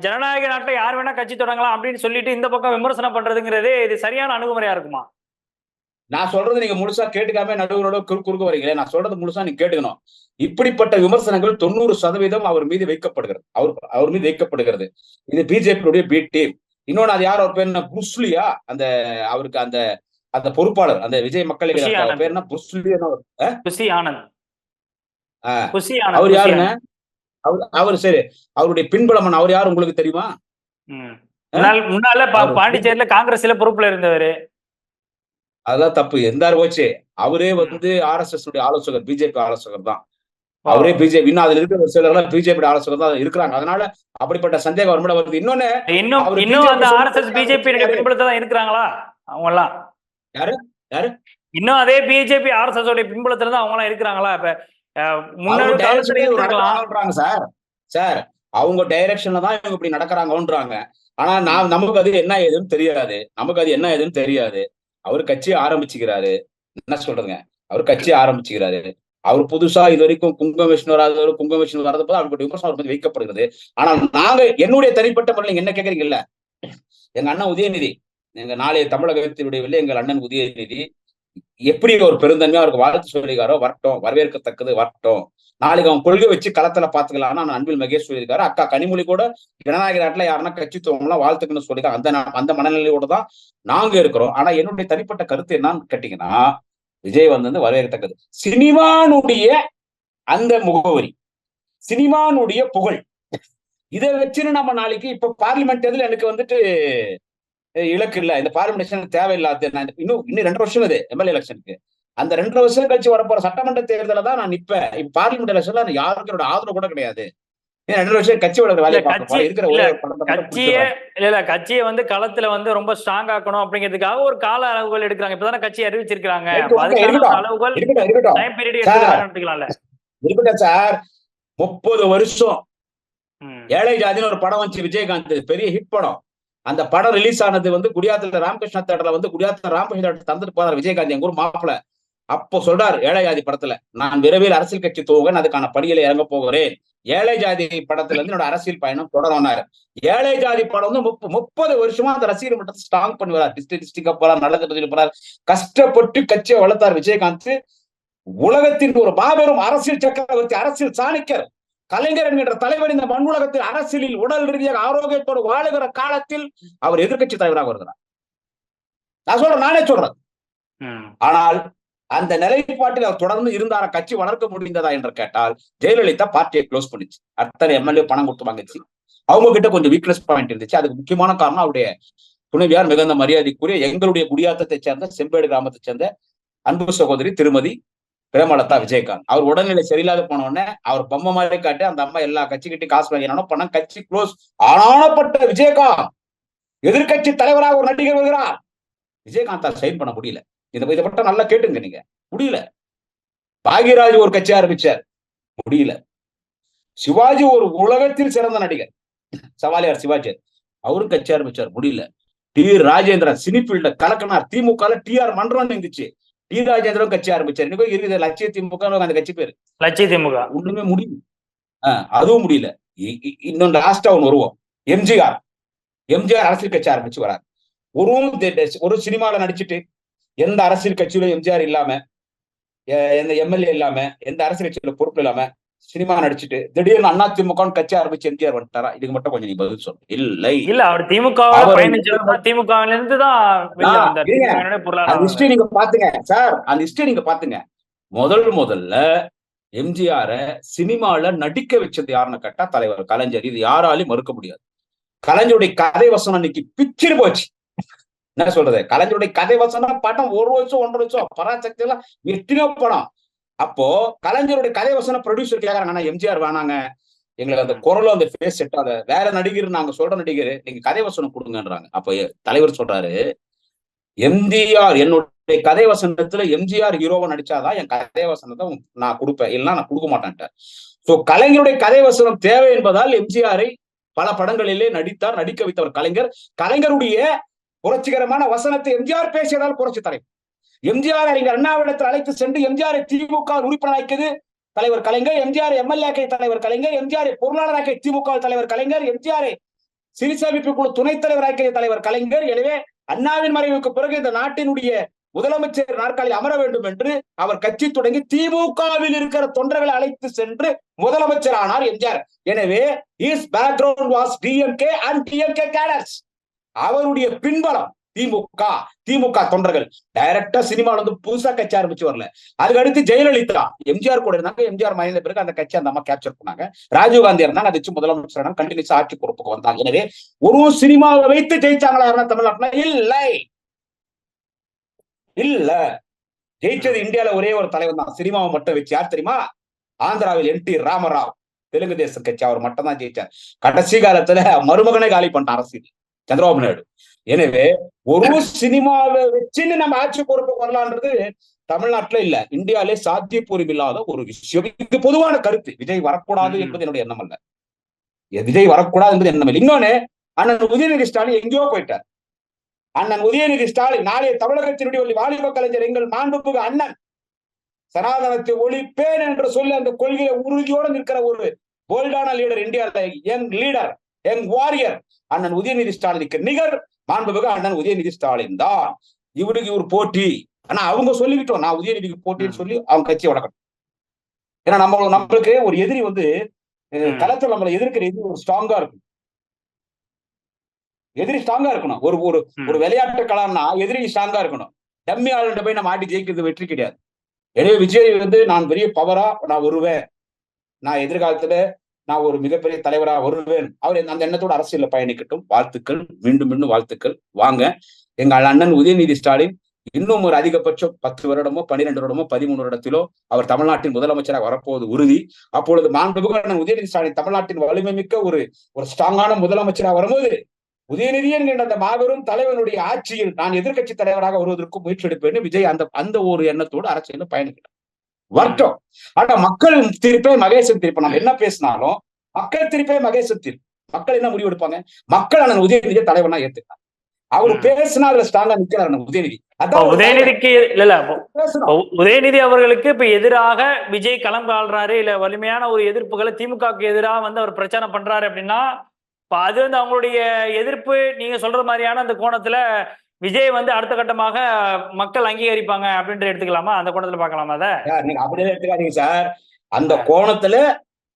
ஜனநாயக நாட்டுல யார் வேணா கட்சி தொடங்கலாம் அப்படின்னு சொல்லிட்டு இந்த பக்கம் விமர்சனம் பண்றதுங்கிறது இது சரியான அணுகுமுறையா இருக்குமா? நான் சொல்றது நீங்க முழுசா கேட்டுக்காம நடுவரோட குறு குறுக்க வரீங்களே. நான் சொல்றது முழுசா நீங்க கேட்டுக்கணும். இப்படிப்பட்ட விமர்சனங்கள் தொண்ணூறு சதவீதம் அவர் மீது வைக்கப்படுகிறது. அவர் அவர் மீது வைக்கப்படுகிறது. இது பிஜேபியுடைய பி டீம் இன்னொன்னு அது யார்? அவர் பேர் புருஸ்லியா அந்த அவருக்கு அந்த அந்த பொறுப்பாளர் அந்த விஜய் மக்கள் பேர் என்ன? புருஸ்லி குஷி ஆனந்த் ஆ. குஷி ஆனந்த். அவர் யாருங்க. அவர் அவர் சரி. அவருடைய பின்புலமன் அவர் யார் உங்களுக்கு தெரியுமா. முன்னால பாண்டிச்சேரியில காங்கிரஸ்ல பொறுப்புல இருந்தவர். அதெல்லாம் தப்பு. எந்த போச்சு. அவரே வந்து ஆர்எஸ்எஸ் உடைய ஆலோசகர் பிஜேபி ஆலோசகர் தான். அவரே பிஜேபி இன்னும் அதுல இருக்கிற சிலர் பிஜேபி ஆலோசகர் தான் இருக்கிறாங்க. அதனால அப்படிப்பட்ட சந்தேகம் மேல வருது இன்னொன்னு இன்னும் இன்னும் அந்த ஆர்எஸ்எஸ் பிஜேபி யாரு? பின்புலத்தை தான் இருக்கிறாங்களா? அவங்க எல்லாம் யாரு? யாரு? இன்னும் அதே பிஜேபி ஆர்எஸ்எஸ் உடைய பின்புலத்துல தான் அவங்க எல்லாம் இருக்கிறாங்களா? இப்ப முன்னாடி சார். சார் அவங்க டைரக்ஷன்ல தான் இவங்க இப்படி நடக்கிறாங்கன்றாங்க. ஆனா நான் நமக்கு அது என்ன ஏதுன்னு தெரியாது. நமக்கு அது என்ன ஏதுன்னு தெரியாது. அவர் கட்சி ஆரம்பிச்சுக்கிறாரு. என்ன சொல்றதுங்க? அவர் கட்சி ஆரம்பிச்சுக்கிறாரு. அவர் புதுசா இது வரைக்கும் குங்க விஷ்ணு வராதவர் குங்க விஷ்ணு வரது போது அவருடைய விமர்சனம் மீது வைக்கப்படுகிறது. ஆனால் நாங்க என்னுடைய தனிப்பட்ட முறையில் நீங்க என்ன கேக்குறீங்கல்ல? எங்க அண்ணன் உதயநிதி எங்க நாளைய தமிழகத்தினுடைய எங்கள் அண்ணன் உதயநிதி எப்படி ஒரு பெருந்தன்மையா அவருக்கு வாழ்த்து சொல்லியிருக்காரோ வரட்டும் வரவேற்கத்தக்கது வரட்டும். நாளைக்கு அவன் கொள்கை வச்சு களத்துல பாத்துக்கலாம்னு அன்பில் மகேஷ் சொல்லியிருக்காரு. அக்கா கனிமொழி கூட ஜனநாயக நாட்டுல யாருன்னா கட்சி எல்லாம் வாழ்த்துக்கணும்னு சொல்லியிருக்காங்க. அந்த அந்த மனநிலையோட தான் நாங்க இருக்கிறோம். ஆனா என்னுடைய தனிப்பட்ட கருத்து என்னன்னு கேட்டீங்கன்னா விஜய் வந்து வரவேற்கத்தக்கது. சினிமானுடைய அந்த முகவரி சினிமானுடைய புகழ் இதை வச்சுன்னு நம்ம நாளைக்கு இப்ப பார்லிமெண்ட் இதுல எனக்கு வந்துட்டு இலக்கு இல்ல. இந்த பார்லிமெண்ட் தேவையில்லாத நான் இன்னும் இன்னும் ரெண்டு வருஷம் இது எம்எல்ஏ எலெக்ஷனுக்கு அந்த ரெண்டு வருஷம் கழிச்சு வரப்போற சட்டமன்ற தேர்தல தான் நான் நிப்பேன். இப்ப பார்லிமெண்ட் எலெக்ஷன்ல யாருக்கும் என்னோட ஆதரவு கூட கிடையாது. ரெண்டு வருஷம் கட்சி வேலையை மட்டும் கட்சியே. இல்ல இல்ல கட்சியை வந்து களத்துல வந்து ரொம்ப ஸ்ட்ராங் ஆக்கணும் அப்படிங்கிறதுக்காக ஒரு கால அளவுகள் எடுக்கிறாங்க. இப்பதானே கட்சி அறிவிச்சிருக்காங்க. அளவுகள் டைம் பீரியட் இருக்கட்டும் சார். முப்பது வருஷம். ஏழை ஜாதின்னு ஒரு படம் வந்துச்சு விஜயகாந்த். பெரிய ஹிட் படம். அந்த படம் ரிலீஸ் ஆனது வந்து குடியாத்துல ராமகிருஷ்ணா தேட்டர்ல வந்து குடியாத்துல ராமகிருஷ்ணா தேட்டர் தந்துட்டு போறார் விஜயகாந்த் எங்க ஊர் மாப்பிள. அப்போ சொல்றாரு ஏழை ஜாதி படத்துல நான் விரைவில் அரசியல் கட்சி துவங்க அதுக்கான படியில இறங்க போகிறேன். ஏழை ஜாதி படத்துல இருந்து என்னோட அரசியல் பயணம் தொடரனாரு ஏழை ஜாதி படம் வந்து முப்ப- முப்பது வருஷமா அந்த ரசிகர் மட்டும் ஸ்ட்ராங் பண்ணி வரார் டிஸ்ட்ரிக்ட் டிஸ்ட்ரிக்டா போறார் நல்ல போறார். கஷ்டப்பட்டு கட்சியை வளர்த்தார் விஜயகாந்த். உலகத்தின் ஒரு மாபெரும் அரசியல் சக்கரவர்த்தி அரசியல் சாணிக்கர் கலைஞர் என்கின்ற தலைவர் இந்த மண் உலகத்தில் அரசியலில் உடல் ரீதியாக ஆரோக்கியத்தோடு வாழுகிற காலத்தில் அவர் எதிர்க்கட்சி தலைவராக வருகிறார். நான் சொல்றேன் நானே சொல்றேன். ஆனால் அந்த நிலைப்பாட்டில் அவர் தொடர்ந்து இருந்தார கட்சி வளர்க்க முடிந்ததா என்று கேட்டால் ஜெயலலிதா பார்ட்டியை க்ளோஸ் பண்ணிச்சு. அத்தனை எம்எல்ஏ பணம் கொடுத்து வாங்கிச்சு. அவங்க கிட்ட கொஞ்சம் வீக்னஸ் பாயிண்ட் இருந்துச்சு. அதுக்கு முக்கியமான காரணம் அவருடைய துணைவியார் மிகுந்த மரியாதைக்குரிய எங்களுடைய குடியாத்தத்தை சேர்ந்த செம்பேடு கிராமத்தை சேர்ந்த அன்பு சகோதரி திருமதி பிரேமலதா விஜயகாந்த். அவர் உடல்நிலை சரியில்லாத போன உடனே அவர் பொம்மை மாதிரி காட்டி அந்த அம்மா எல்லா கட்சிக்கிட்டையும் காசு வாங்கினாலும் பணம் கட்சி க்ளோஸ் ஆனாப்பட்ட விஜயகாந்த். எதிர்க்கட்சி தலைவராக ஒரு நடிகர் வருகிறார். விஜயகாந்தால் சைன் பண்ண முடியல. இதை இதை மட்டும் நல்லா கேட்டுங்க நீங்க. முடியல. பாகியராஜ் ஒரு கட்சி ஆரம்பிச்சார். முடியல. சிவாஜி ஒரு உலகத்தில் சிறந்த நடிகர். சவாலியார் சிவாஜி. அவரும் கட்சி ஆரம்பிச்சார். முடியல. டி. ராஜேந்திரன் சினிஃபீல்ட கலக்கனார். திமுக டி. ஆர். மன்றம் இருந்துச்சு டி ராஜேந்திரன் கட்சி ஆரம்பிச்சார். இன்னைக்கு இருக்குது. லட்சிய திமுக அந்த கட்சி பேரு. லட்சிய திமுக. ஒண்ணுமே முடியல. ஆஹ் அதுவும் முடியல. இ- இ- இன்னொன்று லாஸ்டா ஒன்று வருவோம். எம்ஜிஆர். எம்ஜிஆர் அரசியல் கட்சி ஆரம்பிச்சு வரார். ஒரு ஒரு சினிமால நடிச்சிட்டு எந்த அரசியல் கட்சியிலும் எம்ஜிஆர் இல்லாம எந்த எம்எல்ஏ இல்லாம எந்த அரசியல் கட்சியில பொறுப்பு இல்லாம சினிமா நடிச்சிட்டு திடீர்னு அண்ணா திமுக கட்சி ஆரம்பிச்சு எம்ஜிஆர் வந்துட்டாரா? இதுக்கு மட்டும் கொஞ்சம் நீ பதில் சொல்லு. இல்லை. இல்ல அவர் திமுக திமுகவில இருந்து தான் ஹிஸ்டரி நீங்க பாத்துங்க சார் அந்த ஹிஸ்டரி நீங்க பாத்துங்க. முதல் முதல்ல எம்ஜிஆர சினிமால நடிக்க வச்சது யாருன்னு கேட்டா தலைவர் கலைஞர். இது யாராலையும் மறுக்க முடியாது. கலைஞருடைய கதை வசனம் இன்னைக்கு பிச்சிரு போச்சு. என்ன சொல்றது? கலைஞருடைய கதை வசனம் படம் ஒரு வருஷம் ஒன்றரை வருஷம் பராசக்தி எல்லாம் எத்தனையோ படம் அப்போ கலைஞருடைய கதை வசனம் ப்ரொடியூசர் கேட்கறாங்க ஆனா எம்ஜிஆர் வேணாங்க எங்களுக்கு அந்த குரலும் அந்த ஃபேஸ் செட் ஆகாத வேற நடிகர் நாங்க சொல்ற நடிகர் நீங்க கதை வசனம் கொடுங்கன்றாங்க. அப்ப தலைவர் சொல்றாரு எம்ஜிஆர் என்னுடைய கதை வசனத்துல எம்ஜிஆர் ஹீரோவா நடிச்சாதான் என் கதை வசனத்தை நான் கொடுப்பேன். இல்லைன்னா நான் கொடுக்க மாட்டேன்ட்டேன் சோ கலைஞருடைய கதை வசனம் தேவை என்பதால் எம்ஜிஆரை பல படங்களிலே நடித்தார் நடிக்க வைத்தவர் கலைஞர். கலைஞருடைய புரட்சிகரமான வசனத்தை எம்ஜிஆர் பேசியதால் புரட்சி தலைவர். எம்ஜிஆர் அறிஞர் அண்ணாவிடத்தில் அழைத்து சென்று எம்ஜிஆர் திமுக உறுப்பினர் ஆக்கியது தலைவர் கலைஞர் எம்ஜிஆர் எம்எல்ஏ தலைவர் கலைஞர் எம்ஜிஆர் பொருளாளராக்கிய திமுக தலைவர் கலைஞர் எம்ஜிஆர் சிறுசேமிப்பு குழு துணைத் தலைவராக்கிய தலைவர் கலைஞர். எனவே அண்ணாவின் மறைவுக்கு பிறகு இந்த நாட்டினுடைய முதலமைச்சர் நாற்காலி அமர வேண்டும் என்று அவர் கட்சி தொடங்கி திமுகவில் இருக்கிற தொண்டர்களை அழைத்து சென்று முதலமைச்சர் ஆனார் எம்ஜிஆர். எனவே is background was DMK and DMK cadres அவருடைய பின்பலம் திமுக திமுக தொண்டர்கள். டைரக்டா சினிமால வந்து புதுசா கட்சி ஆரம்பிச்சு வரல. அதுக்கு அடுத்து ஜெயலலிதா. எம்ஜிஆர் கூட இருந்தாங்க. எம்ஜிஆர் மறைந்த பிறகு அந்த கட்சி அந்த அம்மா கேப்சர் பண்ணாங்க. ராஜீவ்காந்தி இருந்தாங்க. அது முதலமைச்சர் கண்டினியூஸ் ஆட்சி பொறுப்புக்கு வந்தாங்க. எனவே ஒரு சினிமாவை வைத்து ஜெயிச்சாங்களா யாருன்னா தமிழ்நாட்டுல? இல்லை. இல்ல. ஜெயிச்சது இந்தியால ஒரே ஒரு தலைவர் தான். சினிமாவை மட்டும் வச்சு யார் தெரியுமா? ஆந்திராவில் என் டி ராமராவ். தெலுங்கு தேச கட்சி. அவர் மட்டும் தான் ஜெயிச்சார். கடைசி காலத்துல மருமகனை காலி பண்ணிட்டான் அரசியல். சந்திரபாபு நாயுடு. எனவே ஒரு சினிமாவை வச்சுன்னு நம்ம ஆட்சி பொறுப்பு வரலான்றது தமிழ்நாட்டுல இல்ல. இந்தியாலே சாத்தியப்பூர்வம் இல்லாத ஒரு விஷயம். இது பொதுவான கருத்து. விஜய் வரக்கூடாது. என்பது என்னுடைய எண்ணம் அல்ல. விஜய் வரக்கூடாது என்பது எண்ணம் இல்லை. இன்னொன்னு அண்ணன் உதயநிதி ஸ்டாலின் எங்கேயோ போயிட்டார். அண்ணன் உதயநிதி ஸ்டாலின் நாளைய தமிழகத்தினுடைய ஒரு வாலிப கலைஞர் எங்கள் மாண்புமிகு அண்ணன். சனாதனத்தை ஒழிப்பேன் என்று சொல்லி அந்த கொள்கையை உறுதியோடு நிற்கிற ஒரு போல்டான லீடர் இந்தியாவில் யங் லீடர் யங் வாரியர் அண்ணன் உதயநிதி ஸ்டாலினுக்கு நிகர் மாண்புமிகு அண்ணன் உதயநிதி ஸ்டாலின் தான். இவருக்கு இவர் போட்டி. ஆனா அவங்க சொல்லிக்கிட்டோம் நான் உதயநிதிக்கு போட்டின்னு சொல்லி அவங்க கட்சியை வளர்க்கணும். ஏன்னா நம்ம நம்மளுக்கு ஒரு எதிரி வந்து. களத்துல நம்மளை எதிர்க்கிற எதிரி ஒரு ஸ்ட்ராங்கா இருக்கும் எதிரி ஸ்ட்ராங்கா இருக்கணும். ஒரு ஒரு. ஒரு விளையாட்டு களம்னா எதிரி ஸ்ட்ராங்கா இருக்கணும். டம்மி ஆளுகிட்ட போய் நம்ம ஆட்டி ஜெயிக்கிறது வெற்றி கிடையாது. எனவே விஜய் வந்து நான் பெரிய பவரா நான் வருவேன். நான் எதிர்காலத்துல நான் ஒரு மிகப்பெரிய தலைவரா வருவேன். அவர் அந்த எண்ணத்தோட அரசியலில் பயணிக்கட்டும். வாழ்த்துக்கள். மீண்டும் மீண்டும் வாழ்த்துக்கள். வாங்க. எங்கள் அண்ணன் உதயநிதி ஸ்டாலின் இன்னும் ஒரு அதிகபட்சம் பத்து வருடமோ பன்னிரெண்டு வருடமோ பதிமூணு வருடத்திலோ அவர் தமிழ்நாட்டின் முதலமைச்சராக வரப்போவது உறுதி. அப்பொழுது மாண்புமிகு அண்ணன் உதயநிதி ஸ்டாலின் தமிழ்நாட்டின் வலிமை மிக்க ஒரு ஒரு ஸ்ட்ராங்கான முதலமைச்சராக வரும்போது உதயநிதி என்கின்ற அந்த மாபெரும் தலைவனுடைய ஆட்சியில் நான் எதிர்க்கட்சி தலைவராக வருவதற்கு முயற்சி எடுப்பேன் விஜய் அந்த அந்த ஒரு எண்ணத்தோடு அரசியலில் பயணிக்கிறார். வரட்டும். ஆனா மக்கள் தீர்ப்பே மகேசன் தீர்ப்பு. நம்ம என்ன பேசினாலும் மக்கள் தீர்ப்பே மகேசன் தீர்ப்பு. மக்கள் என்ன முடிவு எடுப்பாங்க? மக்கள் அண்ணன் உதயநிதியை தலைவனா ஏத்துக்கிறாங்க அவர். பேசினா அதுல ஸ்ட்ராங்கா நிக்கிறார் உதயநிதி. அதான் உதயநிதிக்கு இல்ல இல்ல உதயநிதி அவர்களுக்கு இப்ப எதிராக விஜய் களம் ஆள்றாரு இல்ல வலிமையான ஒரு எதிர்ப்புகளை திமுகவுக்கு எதிராக வந்து அவர் பிரச்சாரம் பண்றாரு அப்படின்னா இப்ப அது வந்து அவங்களுடைய எதிர்ப்பு நீங்க சொல்ற மாதிரியான அந்த கோணத்துல விஜய் வந்து அடுத்த கட்டமாக மக்கள் அங்கீகரிப்பாங்க அப்படின்ற எடுத்துக்கலாமா? அந்த கோணத்துல பார்க்கலாமா அத? சார், நீங்க அப்படியே எடுத்துக்காதீங்க சார். அந்த கோணத்துல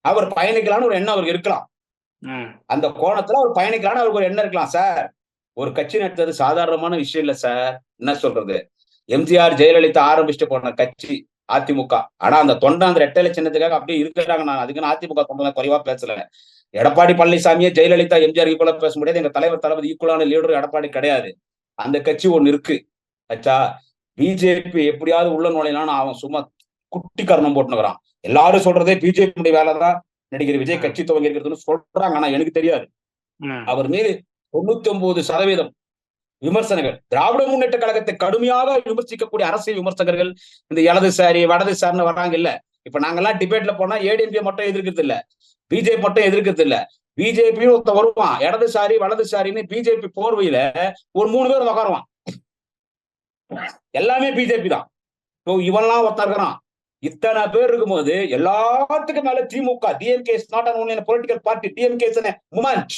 அவர் பயணிக்கலாம்னு ஒரு எண்ணம் அவருக்கு இருக்கலாம். அந்த கோணத்துல அவர் பயணிக்கலாம்னு அவருக்கு ஒரு எண்ணம் இருக்கலாம் சார். ஒரு கட்சி நடத்துறது சாதாரணமான விஷயம் இல்ல சார். என்ன சொல்றது? எம்ஜிஆர் ஜெயலலிதா ஆரம்பிச்சுட்டு போன கட்சி அதிமுக. ஆனா அந்த தொண்டை அந்த ரெட்டலை சின்னத்துக்காக அப்படியே இருக்கிறாங்க நான். அதுக்கு நான் அதிமுக தொண்டை குறைவா பேசல. எடப்பாடி பழனிசாமியே ஜெயலலிதா எம்ஜிஆர் ஈக்குவலா பேச முடியாது. எங்க தலைவர் தளபதி ஈக்குவலான லீடர் எடப்பாடி கிடையாது. அந்த கட்சி ஒண்ணு இருக்கு. அச்சா பிஜேபி எப்படியாவது உள்ள நுழையலாம்னு அவன் சும்மா குட்டி கர்ணம் போட்டுனுக்குறான் எல்லாரும் சொல்றதே பிஜேபி வேலைதான். நடிகர் விஜய் கட்சி துவங்கி இருக்கிறதுன்னு சொல்றாங்க. ஆனா எனக்கு தெரியாது. அவர் மீது தொண்ணூத்தி ஒன்பது சதவீதம் விமர்சனங்கள். திராவிட முன்னேற்ற கழகத்தை கடுமையாக விமர்சிக்கக்கூடிய அரசியல் விமர்சகர்கள் இந்த இடதுசாரி வடதுசாரின்னு வர்றாங்க இல்ல. இப்ப நாங்கெல்லாம் டிபேட்ல போனா ஏடிஎம்பி மட்டும் எதிர்க்கிறது இல்ல பிஜேபி மட்டும் எதிர்க்கிறது இல்ல பிஜேபியும் ஒருத்த வருவான். இடதுசாரி வலதுசாரின்னு பிஜேபி போர்வையில ஒரு மூணு பேர் உக்காருவான். எல்லாமே பிஜேபி தான். இப்போ இவன்லாம் ஒருத்தன் இருக்கிறான். இத்தனை பேர் இருக்கும்போது எல்லாத்துக்கும் மேல திமுக DMK is not an political party DMK is movement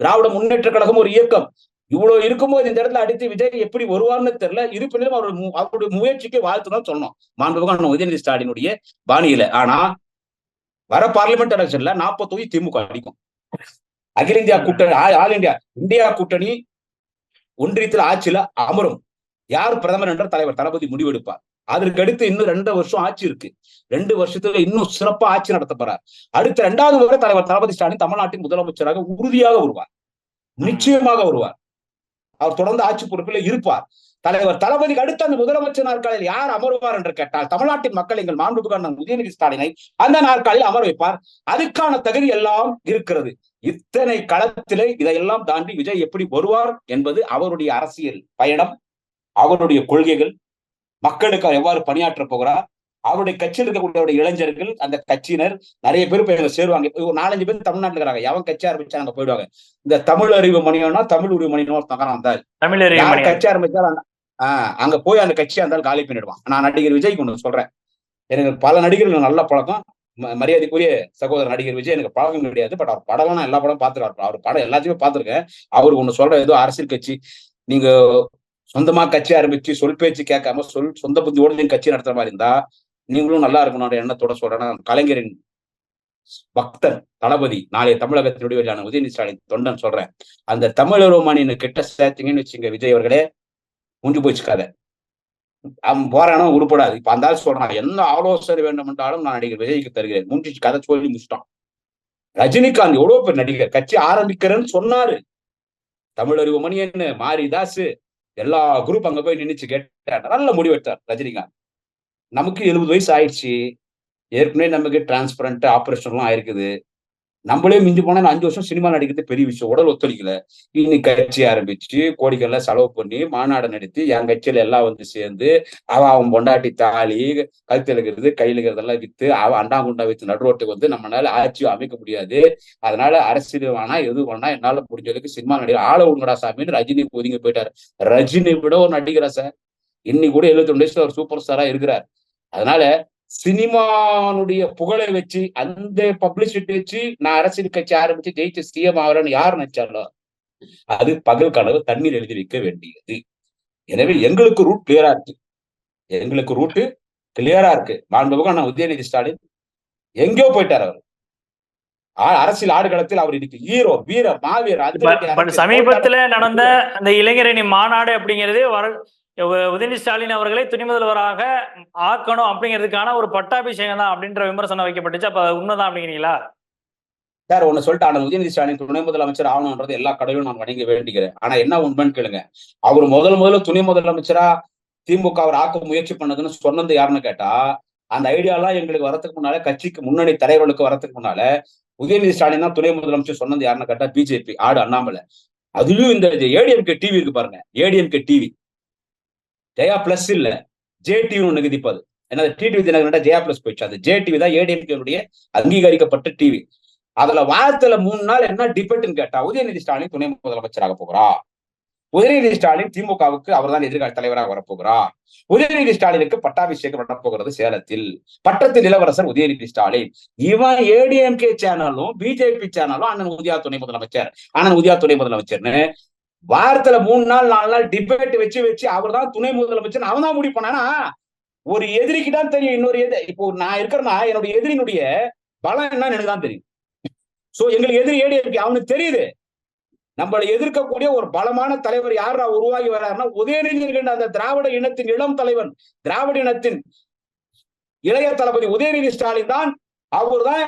Dravida Munnetra Kazhagam ஒரு இயக்கம். இவ்வளவு இருக்கும்போது இந்த இடத்துல அடித்து விஜய் எப்படி வருவார்னு தெரியல. இருப்பினும் அவர் அவருடைய முயற்சிக்கு வாழ்த்து தான் மாண்புகான உதயநிதி ஸ்டாலினுடைய பாணியில. ஆனா வர பார்லிமெண்ட் எலெக்ஷன்ல நாற்பது தொகுதி திமுக அடிக்கும். அகில இந்தியா கூட்டணி ஆல் இந்தியா இந்தியா கூட்டணி ஒன்றியத்தில் ஆட்சியில அமரும். யார் பிரதமர் என்ற தலைவர்? தளபதி முடிவெடுப்பார். அதற்கடுத்து இன்னும் ரெண்டு வருஷம் ஆட்சி இருக்கு. ரெண்டு வருஷத்துல இன்னும் சிறப்பா ஆட்சி நடத்த போறார். அடுத்த இரண்டாவது முறை தலைவர் தளபதி ஸ்டாலின் தமிழ்நாட்டின் முதலமைச்சராக உறுதியாக வருவார். நிச்சயமாக வருவார். அவர் தொடர்ந்து ஆட்சி பொறுப்பில் இருப்பார். தலைவர் தளபதிக்கு அடுத்து அந்த முதலமைச்சர் நாற்காலியில் யார் அமருவார் என்று கேட்டால் தமிழ்நாட்டின் மக்கள் எங்கள் மாண்புமிகு அண்ணன் உதயநிதி ஸ்டாலினை அந்த நாற்காலில் அமர வைப்பார். அதுக்கான தகுதி எல்லாம் இருக்கிறது. இத்தனை களத்திலே இதையெல்லாம் தாண்டி விஜய் எப்படி வருவார் என்பது அவருடைய அரசியல் பயணம் அவருடைய கொள்கைகள். மக்களுக்கு எவ்வாறு பணியாற்ற போகிறார்? அவருடைய கட்சியில் இருக்கக்கூடிய இளைஞர்கள் அந்த கட்சியினர் நிறைய பேர் போய் சேருவாங்க. ஒரு நாலஞ்சு பேர் தமிழ்நாட்டுல இருக்கிறாங்க. எவன் கட்சி ஆரம்பிச்சா அங்க போயிடுவாங்க. இந்த தமிழ் அறிவு மணியம்னா தமிழ் உரிவு மணியனும் ஒருத்தங்க. கட்சி ஆரம்பிச்சாலும் அந்த- ஆஹ் அங்க போய் அந்த கட்சியா இருந்தாலும் காலி பண்ணிடுவான். நான் நடிகர் விஜய்க்கு ஒண்ணு சொல்றேன். எனக்கு பல நடிகர்கள் நல்ல பழக்கம். மரியாதைக்குரிய சகோதரர் நடிகர் விஜய் எனக்கு பழக்கம் கிடையாது. பட் அவர் படம் நான் எல்லா படம் பார்த்துருக்காரு அவர் படம் எல்லாத்தையுமே பார்த்திருக்கேன். அவருக்கு ஒண்ணு சொல்ற ஏதோ அரசியல் கட்சி. நீங்க சொந்தமா கட்சி ஆரம்பிச்சு சொல் பேச்சு கேட்காம சொல் சொந்த புத்தியோடு நீங்க கட்சி நடத்துற மாதிரி இருந்தா நீங்களும் நல்லா இருக்கணும்ன்ற எண்ணத்தோட சொல்றேன் கலைஞரின் பக்தன் தளபதி நாளைய தமிழகத்தினுடைய வெளியான உதயநிதி ஸ்டாலின் தொண்டன் சொல்றேன். அந்த தமிழரோமானின்னு கிட்ட சேர்த்தீங்கன்னு வச்சுங்க விஜய் அவர்களே. முடிஞ்சு போச்சு கதை அவன் போறானோ உருப்படாது. இப்ப அந்த சொல்றான் என்ன ஆலோசனை வேண்டும் என்றாலும் நான் நடிகர் விஜய்க்கு தருகிறேன். முடிஞ்சு கதை சொல்லி முடிச்சிட்டான். ரஜினிகாந்த் எவ்வளவு பேர் நடிகர் கட்சி ஆரம்பிக்கிறேன்னு சொன்னாரு. தமிழறிவு மணியன்னு மாரிதாஸ் எல்லா குரூப் அங்க போய் நின்னுச்சு கேட்டார். நல்ல முடிவெடுத்தார் ரஜினிகாந்த். நமக்கு எழுபது வயசு ஆயிடுச்சு. ஏற்கனவே நமக்கு டிரான்ஸ்பரண்ட் ஆபரேஷன்லாம் ஆயிருக்குது. நம்மளே மிஞ்சி போனா அஞ்சு வருஷம் சினிமா நடிக்கிறது பெரிய விஷயம். உடல் ஒத்துழைக்கல. இன்னைக்கு கட்சி ஆரம்பிச்சு கோடிக்கல்ல செலவு பண்ணி மாநாடு நடத்தி என் கட்சியில எல்லாம் வந்து சேர்ந்து அவன் அவன் பொண்டாட்டி தாலி கழுத்துல இருக்கிறது கையில இருக்கிறதெல்லாம் வித்து அவன் அண்டாங்குண்டா வித்து நடுரோட்டுக்கு வந்து நம்மளால ஆட்சி அமைக்க முடியாது. அதனால அரசியல் வேணா எது வேணா என்னால முடிஞ்சதுக்கு சினிமா நடிகர் ஆள விடுங்கடா சாமின்னு ரஜினி ஒதுங்கி போயிட்டாரு. ரஜினி விட ஒரு நடிகரா சார். இன்னைக்கு கூட எழுபத்தி ரெண்டு வயசுல ஒரு சூப்பர் ஸ்டாரா இருக்கிறார். அதனால சினிமானுடைய புகழை வச்சு அந்த பப்ளிசிட்டி வச்சு நான் அரசியல் கட்சி ஆரம்பிச்சு ஜெயிச்சு சிஎம் ஆகிறேன்னு யார் நினைச்சாலோ அது பகல் கனவு தண்ணீர் எழுதி வைக்க வேண்டியது. எனவே எங்களுக்கு ரூட் கிளியரா இருக்கு. எங்களுக்கு ரூட்டு கிளியரா இருக்கு. மாண்புமிகு உதயநிதி ஸ்டாலின். எங்கேயோ போயிட்டார் அவர். ஆ- அரசியல் ஆடுகளத்தில் அவர் இன்னைக்கு ஹீரோ வீர மாவீர சமீபத்துல நடந்த அந்த இளைஞரணி மாநாடு அப்படிங்கிறது உதயநிதி ஸ்டாலின் அவர்களை துணை முதல்வராக ஆக்கணும் அப்படிங்கிறதுக்கான ஒரு பட்டாபிஷேகம் தான் அப்படின்ற விமர்சனம் வைக்கப்பட்டுச்சு. அப்ப உண்மைதான் அப்படிங்கிறீங்களா? சார் ஒண்ணு சொல்லிட்டு ஆனால் உதயநிதி ஸ்டாலின் துணை முதலமைச்சர் ஆகணும்ன்றது எல்லா கடையும் நான் வணங்கி வேண்டிக்கிறேன். ஆனா என்ன உண்மைன்னு கேளுங்க. அவர் முதல் முதல்ல துணை முதலமைச்சரா திமுக அவர் ஆக்க முயற்சி பண்ணதுன்னு சொன்னது யாருன்னு கேட்டா அந்த ஐடியாலாம் எங்களுக்கு வரத்துக்கு முன்னால கட்சிக்கு முன்னணி தலைவர்களுக்கு வரதுக்கு முன்னால உதயநிதி ஸ்டாலின் தான் துணை முதலமைச்சர் சொன்னது யாருன்னு கேட்டா பிஜேபி ஆடு அண்ணாமலை. அதுலயும் இந்த ஏடிஎம்கே டிவி இருக்கு பாருங்க. ஏடிஎம்கே டிவி ஜெயா பிளஸ் இல்ல. ஜே டிவி ஒண்ணு நிகதிப்பது ஏன்னா டிடிவி தினகரன் ஜெயா பிளஸ் போயிடுச்சு? அது ஜேடிவி தான் ஏடிஎம்கேனுடைய அங்கீகரிக்கப்பட்ட டிவி அதுல வாரத்துல மூணு நாள் என்ன டிபேட்னு கேட்டா உதயநிதி ஸ்டாலின் துணை முதலமைச்சராக போகிறா உதயநிதி ஸ்டாலின் திமுகவுக்கு அவர்தான் எதிர்கால தலைவராக வரப்போகிறார். உதயநிதி ஸ்டாலினுக்கு பட்டாபிஷேகம் நடப்போகிறது சேலத்தில். பட்டத்தில் இளவரசர் உதயநிதி ஸ்டாலின். இவன் ஏடிஎம்கே சேனலும் பிஜேபி சேனலும் அண்ணன் உதயா துணை முதலமைச்சர். அண்ணன் உதயா துணை முதலமைச்சர்னு வாரத்துல மூணு நாள் நாலு நாள் டிபேட் வச்சு வச்சு அவர் தான் துணை முதலமைச்சர் அவன் தான் முடிவு பண்ணானா ஒரு எதிரிக்கு தான் தெரியும் இன்னொரு எதிரி இப்போ நான் இருக்கிறேன்னா என்னோட எதிரினுடைய பலம் என்னன்னு எனக்கு தான் தெரியும். சோ எங்களுக்கு எதிரி ஏடிஎம்கே அவனுக்கு தெரியுது. நம்மளை எதிர்க்கக்கூடிய ஒரு பலமான தலைவர் யாரா உருவாகி வர்றாருன்னா உதயநிதி அந்த திராவிட இனத்தின் இளம் தலைவன் திராவிட இனத்தின் இளைய தளபதி உதயநிதி ஸ்டாலின் தான். அவர் தான்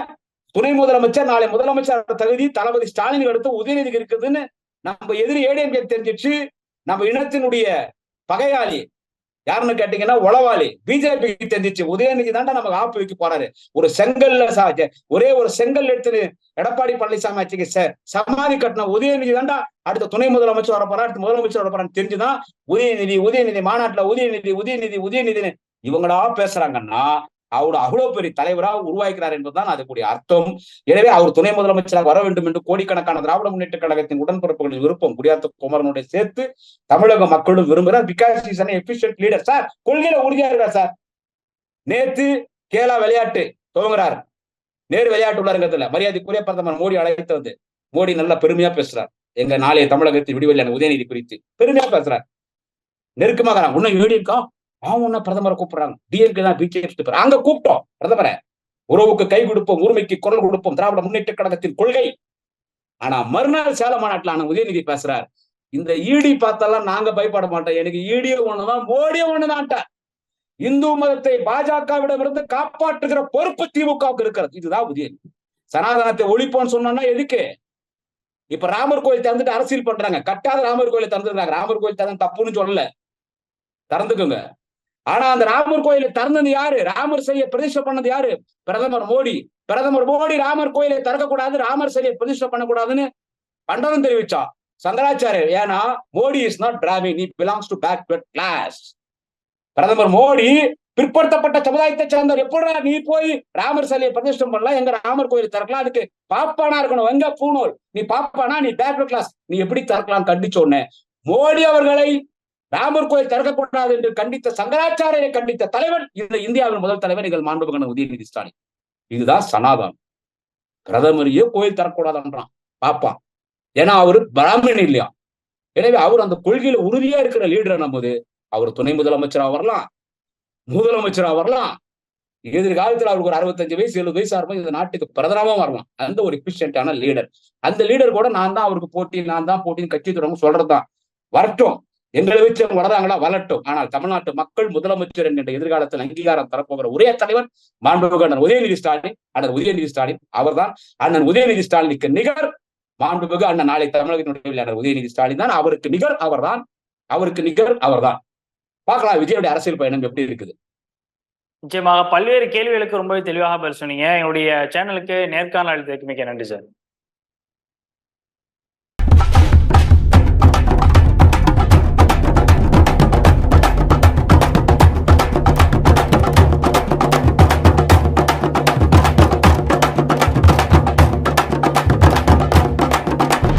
துணை முதலமைச்சர் நாளை முதலமைச்சர் தகுதி தளபதி ஸ்டாலின் அடுத்து உதயநிதிக்கு இருக்குதுன்னு நம்ம எதிரி ஏடிஎம்கே தெரிஞ்சிச்சு நம்ம இனத்தினுடைய பகையாளி. யாருன்னு கேட்டீங்கன்னா உளவாளி. பிஜேபி தெரிஞ்சிச்சு. உதயநிதி தாண்டா நமக்கு ஆப்பு வைக்க போறாரு. ஒரு செங்கல்ல சாஜ ஒரே ஒரு செங்கல் எடுத்து எடப்பாடி பழனிசாமி ஆட்சிக்கு ச- சமாதி கட்டின உதயநிதி தாண்டா அடுத்த துணை முதலமைச்சர் வர போறா அடுத்த முதலமைச்சர் வர போறான்னு தெரிஞ்சுதான் உதயநிதி உதயநிதி மாநாட்டுல உதயநிதி உதயநிதி உதயநிதினு இவங்களா பேசுறாங்கன்னா அவர் அவ்வளவு பெரிய தலைவராக உருவாக்கிறார் என்பதுதான் அதுக்குரிய அர்த்தம். எனவே அவர் துணை முதலமைச்சராக வர வேண்டும் என்று கோடிக்கணக்கான திராவிட முன்னேற்ற கழகத்தின் உடன்பிறப்புகளின் விருப்பம் குடியாத்த குமரனுடைய சேர்த்து தமிழக மக்களும் விரும்புகிறார். Because is efficient leader sir கொள்கையில உறுதியா இருக்கிறார் சார். நேத்து கேலா விளையாட்டு துவங்குறார். நேரு விளையாட்டு உள்ளாருங்கிறதுல மரியாதைக்குரிய பிரதமர் மோடி அழைத்து வந்து மோடி நல்லா பெருமையா பேசுறார். எங்க நாளைய தமிழகத்தின் விடுவெளியான உதயநிதி குறித்து பெருமையா பேசுறார். நெருக்கமாக இன்னும் யூடிஎம்கா அவன் பிரதமரை கூப்பிடுறாங்க. டிஎம்கே தான் அங்க கூப்பிட்டோம் பிரதமரை. உறவுக்கு கை கொடுப்போம் உரிமைக்கு குரல் கொடுப்போம் திராவிட முன்னேற்ற கழகத்தின் கொள்கை. ஆனா மறுநாள் சேலம் மாநாட்டில் ஆனா உதயநிதி பேசுறார். இந்த ஈடி பார்த்தாலாம் நாங்க பயப்பட மாட்டோம். எனக்கு ஈடியோ ஒண்ணுதான் மோடியோ ஒண்ணுதான்ட்டார் இந்து மதத்தை பாஜகவிடமிருந்து காப்பாற்றுகிற பொறுப்பு திமுகவுக்கு இருக்கிறது. இதுதான் உதயநிதி. சனாதனத்தை ஒழிப்போம்னு சொன்னோம்னா எதுக்கு? இப்ப ராமர் கோயில் திறந்துட்டு அரசியல் பண்றாங்க. கட்டாத ராமர் கோயிலை திறந்துருந்தாங்க ராமர் கோயில் திறந்து தப்புன்னு சொல்லல. திறந்துக்குங்க. ஆனா அந்த ராமர் கோயிலை திறந்தது யாரு? ராமர் சிலையை பிரதிஷ்டை பண்ணது யாரு? பிரதமர் மோடி. பிரதமர் மோடி ராமர் கோயிலை திறக்கக்கூடாது ராமர் சிலையை பிரதிஷ்டை பண்ணக்கூடாதுன்னு பண்டதம் தெரிவிச்சா. சங்கராச்சாரியர் ஏன்னா மோடி இஸ் நாட் டிராவிங் நீ பிலாங்ஸ் டு பேக்வர்ட் கிளாஸ் பிரதமர் மோடி பிற்படுத்தப்பட்ட சமுதாயத்தை சேர்ந்தவர். எப்படா நீ போய் ராமர் சிலையை பிரதிஷ்டம் பண்ணலாம் எங்க ராமர் கோயில் திறக்கலாம்? அதுக்கு பாப்பானா இருக்கணும். எங்க பூனோல்? நீ பாப்பானா? நீ பேக்வர்ட் கிளாஸ் நீ எப்படி திறக்கலாம்? கண்டிச்ச உடனே மோடி அவர்களை ராமர் கோயில் திறக்கக்கூடாது என்று கண்டித்த சங்கராச்சாரியரை கண்டித்த தலைவர் இந்த இந்தியாவின் முதல் தலைவர் எங்கள் மாண்புகன உதயநிதி ஸ்டாலின். இதுதான் சனாதனம். பிரதமரையே கோயில் தரக்கூடாதுன்றான் பாப்பான் ஏன்னா அவரு பிராமணன் இல்லையா? எனவே அவர் அந்த கொள்கையில உறுதியா இருக்கிற லீடர் நம்பது அவர் துணை முதலமைச்சரா வரலாம். முதலமைச்சரா வரலாம். எதிர்காலத்துல அவருக்கு ஒரு அறுபத்தஞ்சு வயசு எழுபது வயசு ஆகும் இந்த நாட்டுக்கு பிரதமமா வரலாம். அந்த ஒரு எஃபிஷியன்டான லீடர் அந்த லீடர் கூட நான் தான் அவருக்கு போட்டி நான் தான் போட்டின்னு கட்சி தொடங்க சொல்றதுதான். வரட்டும். எங்களை வச்சு வளராங்களா வளட்டும் ஆனால் தமிழ்நாட்டு மக்கள் முதலமைச்சர் என்கின்ற எதிர்காலத்தில் அங்கீகாரம் தரப்போகிற ஒரே தலைவர் மாண்புமிகு அண்ணன் உதயநிதி ஸ்டாலின் அண்ணன் உதயநிதி ஸ்டாலின் அவர்தான். அண்ணன் உதயநிதி ஸ்டாலினுக்கு நிகர் மாண்புமிகு அண்ணன் நாளை தமிழகத்தினுடைய அண்ணன் உதயநிதி ஸ்டாலின் தான். அவருக்கு நிகர் அவர்தான். அவருக்கு நிகர் அவர்தான். பார்க்கலாம் விஜயுடைய அரசியல் பயணம் எப்படி இருக்குது? நிச்சயமாக பல்வேறு கேள்விகளுக்கு ரொம்பவே தெளிவாக பதில் சொன்னீங்க. என்னுடைய சேனலுக்கு நேர்காணல் அளித்ததுக்கு மிக்க நன்றி சார்.